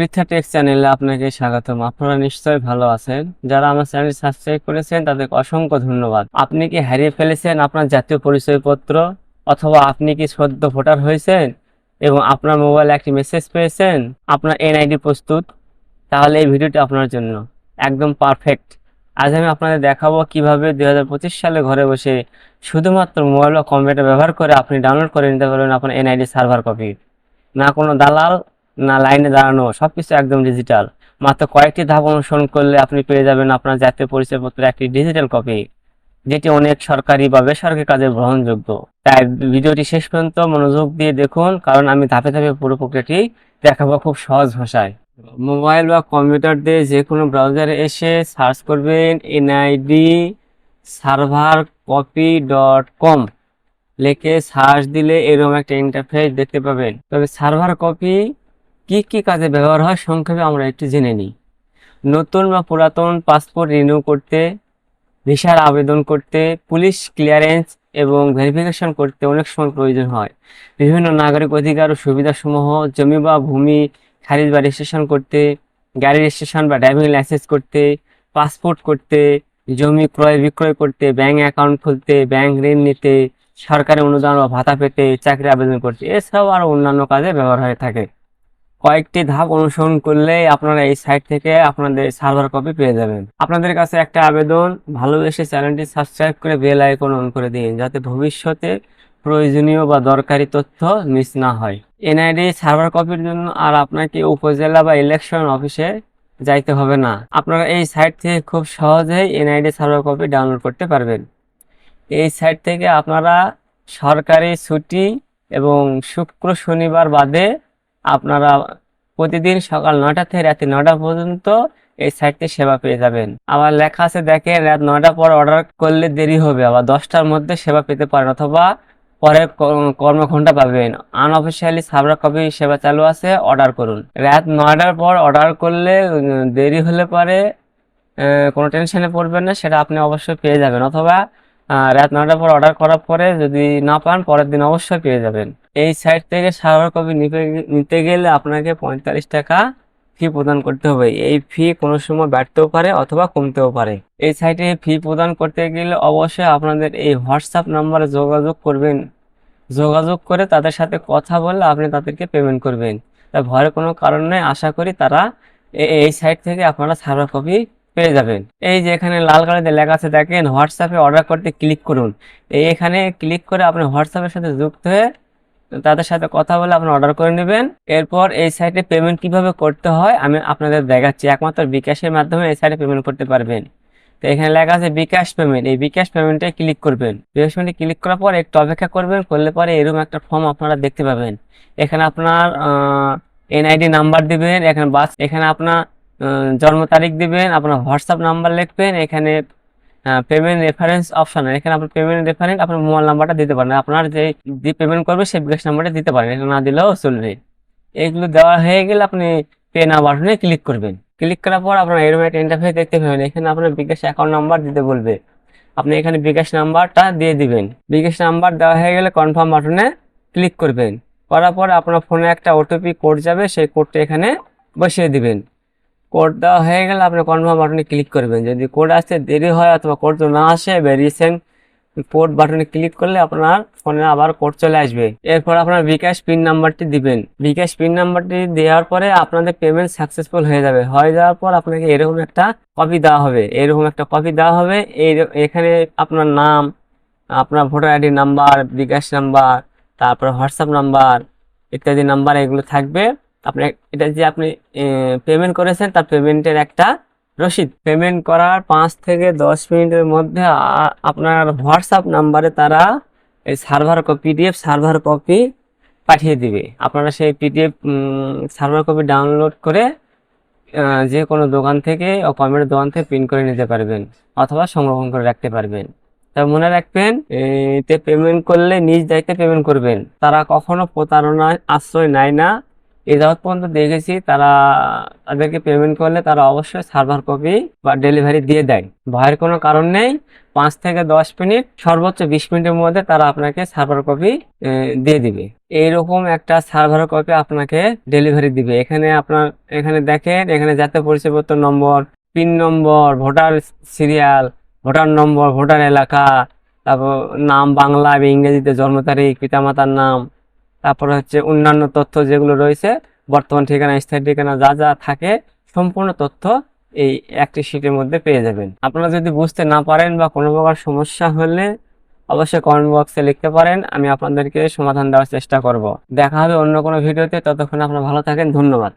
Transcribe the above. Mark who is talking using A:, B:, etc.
A: Pritha take চ্যানেলে আপনাকে স্বাগতম। আপনারা নিশ্চয়ই ভালো আছেন। যারা আমার চ্যানেল সাবস্ক্রাইব করেছেন, তাদেরকে অসংখ্য ধন্যবাদ। আপনি কি হারিয়ে ফেলেছেন আপনার জাতীয় পরিচয়পত্র? অথবা আপনি কি সদ্য ভোটার হয়েছেন এবং আপনার মোবাইলে একটি মেসেজ পেয়েছেন? আপনার এনআইডি প্রস্তুত? তাহলে এই ভিডিওটি আপনার জন্য একদম পারফেক্ট। আজ আমি আপনাদের দেখাবো কীভাবে দু হাজার পঁচিশ সালে ঘরে বসে শুধুমাত্র মোবাইল বা কম্পিউটার ব্যবহার করে আপনি ডাউনলোড করে নিতে পারবেন আপনার এনআইডি সার্ভার কপি। না কোনো দালাল না, লাইনে দাঁড়ানো, সবকিছু একদম ডিজিটাল মাত্র কয়েকটি ধাপ অনুসরণ করলে আপনি পেয়ে যাবেন আপনার জাতীয় পরিচয়পত্রের একটি ডিজিটাল কপি যেটি অনেক সরকারি বা বেসরকারি কাজে গ্রহণযোগ্য। তাই ভিডিওটি শেষ পর্যন্ত মনোযোগ দিয়ে দেখুন, কারণ আমি ধাপে ধাপে পুরো প্রক্রিয়াটি দেখাবো খুব সহজ ভাষায়। মোবাইল বা কম্পিউটার দিয়ে যে কোনো ব্রাউজারে এসে সার্চ করবেন NID server copy dot com লিখে সার্চ দিলে এরকম একটা ইন্টারফেস দেখতে পাবেন। তবে সার্ভার কপি কি কি কাজে ব্যবহার হয় সংক্ষেপে আমরা একটু জেনে নিই। নতুন বা পুরাতন পাসপোর্ট রিনিউ করতে, ভিসার আবেদন করতে, পুলিশ ক্লিয়ারেন্স এবং ভেরিফিকেশন করতে অনেক সময় প্রয়োজন হয়। বিভিন্ন নাগরিক অধিকার ও সুবিধাসমূহ, জমি বা ভূমি, খারিজ বা রেজিস্ট্রেশন করতে, গাড়ি রেজিস্ট্রেশন বা ড্রাইভিং লাইসেন্স করতে, পাসপোর্ট করতে, জমি ক্রয় বিক্রয় করতে ব্যাংক অ্যাকাউন্ট খুলতে ব্যাংক ঋণ নিতে, সরকারি অনুদান বা ভাতা পেতে চাকরি আবেদন করতে, এছাড়াও আরও অন্যান্য কাজে ব্যবহার হয়ে থাকে। কয়েকটি ধাপ অনুসরণ করলে আপনারা এই সাইট থেকে আপনাদের সার্ভার কপি পেয়ে যাবেন। আপনাদের কাছে একটা আবেদন। ভালোবেসে চ্যানেলটি সাবস্ক্রাইব করে বেল আইকন অন করে দিন, যাতে ভবিষ্যতে প্রয়োজনীয় বা দরকারি তথ্য মিস না হয়। এনআইডি সার্ভার কপির জন্য আর আপনাকে উপজেলা বা ইলেকশন অফিসে যাইতে হবে না। আপনারা এই সাইট থেকে খুব সহজেই এনআইডি সার্ভার কপি ডাউনলোড করতে পারবেন। এই সাইট থেকে আপনারা সরকারি ছুটি এবং শুক্র শনিবার বাদে আপনারা প্রতিদিন সকাল নটা থেকে রাতে নটা পর্যন্ত এই সাইটে সেবা পেয়ে যাবেন। আবার লেখা আছে, দেখেন, রাত নয়টা পর অর্ডার করলে দেরি হবে। আবার দশটার মধ্যে সেবা পেতে পারেন অথবা পরের ক- কর্মঘণ্টা পাবেন। আনঅফিসিয়ালি সাবরা কপি সেবা চালু আছে অর্ডার করুন। রাত নয়টার পর অর্ডার করলে দেরি হলে পরে কোনো টেনশনে পড়বেন না, সেটা আপনি অবশ্যই পেয়ে যাবেন। অথবা রাত নয়টার পর অর্ডার করার পরে যদি না পান, পরের দিন অবশ্যই পেয়ে যাবেন। এই সাইট থেকে সার্ভার কপি নিতে গেলে আপনাকে পঁয়তাল্লিশ টাকা ফি প্রদান করতে হবে। এই ফি কোনো সময় বাড়তেও পারে অথবা কমতেও পারে। এই সাইটে ফি প্রদান করতে গেলে অবশ্যই আপনাদের এই হোয়াটসঅ্যাপ নাম্বারে যোগাযোগ করবেন। যোগাযোগ করে তাদের সাথে কথা বলে আপনি তাদেরকে পেমেন্ট করবেন। তা ভয়ের কোনো কারণ নেই। আশা করি তারা এই সাইট থেকে আপনারা সার্ভার কপি পেয়ে যাবেন। এই যে এখানে লাল কালিতে লেখা আছে, দেখেন হোয়াটসঅ্যাপে অর্ডার করতে ক্লিক করুন। এখানে ক্লিক করে আপনি হোয়াটসঅ্যাপের সাথে যুক্ত হয়ে তাদের সাথে কথা বলে আপনি অর্ডার করে নেবেন। এরপর এই সাইটে পেমেন্ট কীভাবে করতে হয় আমি আপনাদের দেখাচ্ছি। একমাত্র বিকাশের মাধ্যমে এই সাইটে পেমেন্ট করতে পারবেন। তো এখানে লেখা আছে বিকাশ পেমেন্ট এই বিকাশ পেমেন্টে ক্লিক করবেন। বিকাশ পেমেন্টে ক্লিক করার পর একটু অপেক্ষা করবেন, করলে পরে এরকম একটা ফর্ম আপনারা দেখতে পাবেন। এখানে আপনার এনআইডি নাম্বার দিবেন, এখানে বাস, এখানে আপনার জন্ম তারিখ দিবেন, আপনার হোয়াটসঅ্যাপ নাম্বার লিখবেন, এখানে পেমেন্ট রেফারেন্স অপশন এখানে আপনার পেমেন্ট রেফারেন্স আপনার মোবাইল নাম্বারটা দিতে পারেন। আপনার যে পেমেন্ট করবে, সেই বিকাশ নাম্বারটা দিতে পারেন। এটা না দিলেও চলবে। এইগুলো দেওয়া হয়ে গেলে আপনি পে না বাটনে ক্লিক করবেন। ক্লিক করার পর আপনার এরকম একটা ইন্টারফেস দেখতে পাবেন। এখানে আপনার বিকাশ অ্যাকাউন্ট নাম্বার দিতে বলবে। আপনি এখানে বিকাশ নাম্বারটা দিয়ে দিবেন। বিকাশ নাম্বার দেওয়া হয়ে গেলে কনফার্ম বাটনে ক্লিক করবেন। করার পর আপনার ফোনে একটা ওটিপি কোড যাবে। সেই কোডটা এখানে বসিয়ে দিবেন। কোড দেওয়া হয়ে গেলে আপনি কনফার্ম বাটনে ক্লিক করবেন। যদি কোড আসতে দেরি হয় অথবা কোড না আসে রিসেন্ট কোড বাটনে ক্লিক করলে আপনার ফোনে আবার কোড চলে আসবে। এরপর আপনার বিকাশ পিন নাম্বারটি দিবেন। বিকাশ পিন নাম্বারটি দেওয়ার পরে আপনাদের পেমেন্ট সাকসেসফুল হয়ে যাবে। হয়ে যাওয়ার পর আপনাকে এরকম একটা কপি দেওয়া হবে। এরকম একটা কপি দেওয়া হবে। এই এখানে আপনার নাম, আপনার voter ID number Bkash number তারপর হোয়াটসঅ্যাপ নাম্বার ইত্যাদি নাম্বার এগুলো থাকবে। আপনি এটা যে আপনি পেমেন্ট করেছেন, তার পেমেন্টের একটা রসিদ। পেমেন্ট করার পাঁচ থেকে দশ মিনিটের মধ্যে আপনার হোয়াটসঅ্যাপ নাম্বারে তারা এই সার্ভার পিডিএফ সার্ভার কপি পাঠিয়ে দিবে। আপনারা সেই পিডিএফ সার্ভার কপি ডাউনলোড করে যে কোনো দোকান থেকে কম্পিউটার দোকান থেকে প্রিন্ট করে নিতে পারবেন, অথবা সংরক্ষণ করে রাখতে পারবেন। তবে মনে রাখবেন এতে পেমেন্ট করলে নিজ দায়িত্বে পেমেন্ট করবেন। তারা কখনো প্রতারণায় আশ্রয় নেয় না। এই পর্যন্ত দেখেছি তারা তাদেরকে পেমেন্ট করলে তারা অবশ্যই সার্ভার কপি বা ডেলিভারি দিয়ে দেয়। ভয়ের কোনো কারণ নেই। পাঁচ থেকে দশ মিনিট, সর্বোচ্চ বিশ মিনিটের মধ্যে তারা আপনাকে সার্ভার কপি দিয়ে দিবে। এইরকম একটা সার্ভার কপি আপনাকে ডেলিভারি দিবে। এখানে আপনার, এখানে দেখেন, এখানে জাতীয় পরিচয়পত্র number pin number, voter serial voter number, voter এলাকা, তারপর নাম বাংলা এবং ইংরেজিতে জন্ম তারিখ, পিতামাতার নাম তারপর হচ্ছে অন্যান্য তথ্য যেগুলো রয়েছে, বর্তমান ঠিকানা, স্থায়ী ঠিকানা, যা যা থাকে, সম্পূর্ণ তথ্য এই একটি শীটের মধ্যে পেয়ে যাবেন। আপনারা যদি বুঝতে না পারেন বা কোনো প্রকার সমস্যা হলে অবশ্যই কমেন্ট বক্সে লিখতে পারেন, আমি আপনাদেরকে সমাধান দেওয়ার চেষ্টা করব। দেখা হবে অন্য কোনো ভিডিওতে, ততক্ষণ আপনারা ভালো থাকেন, ধন্যবাদ।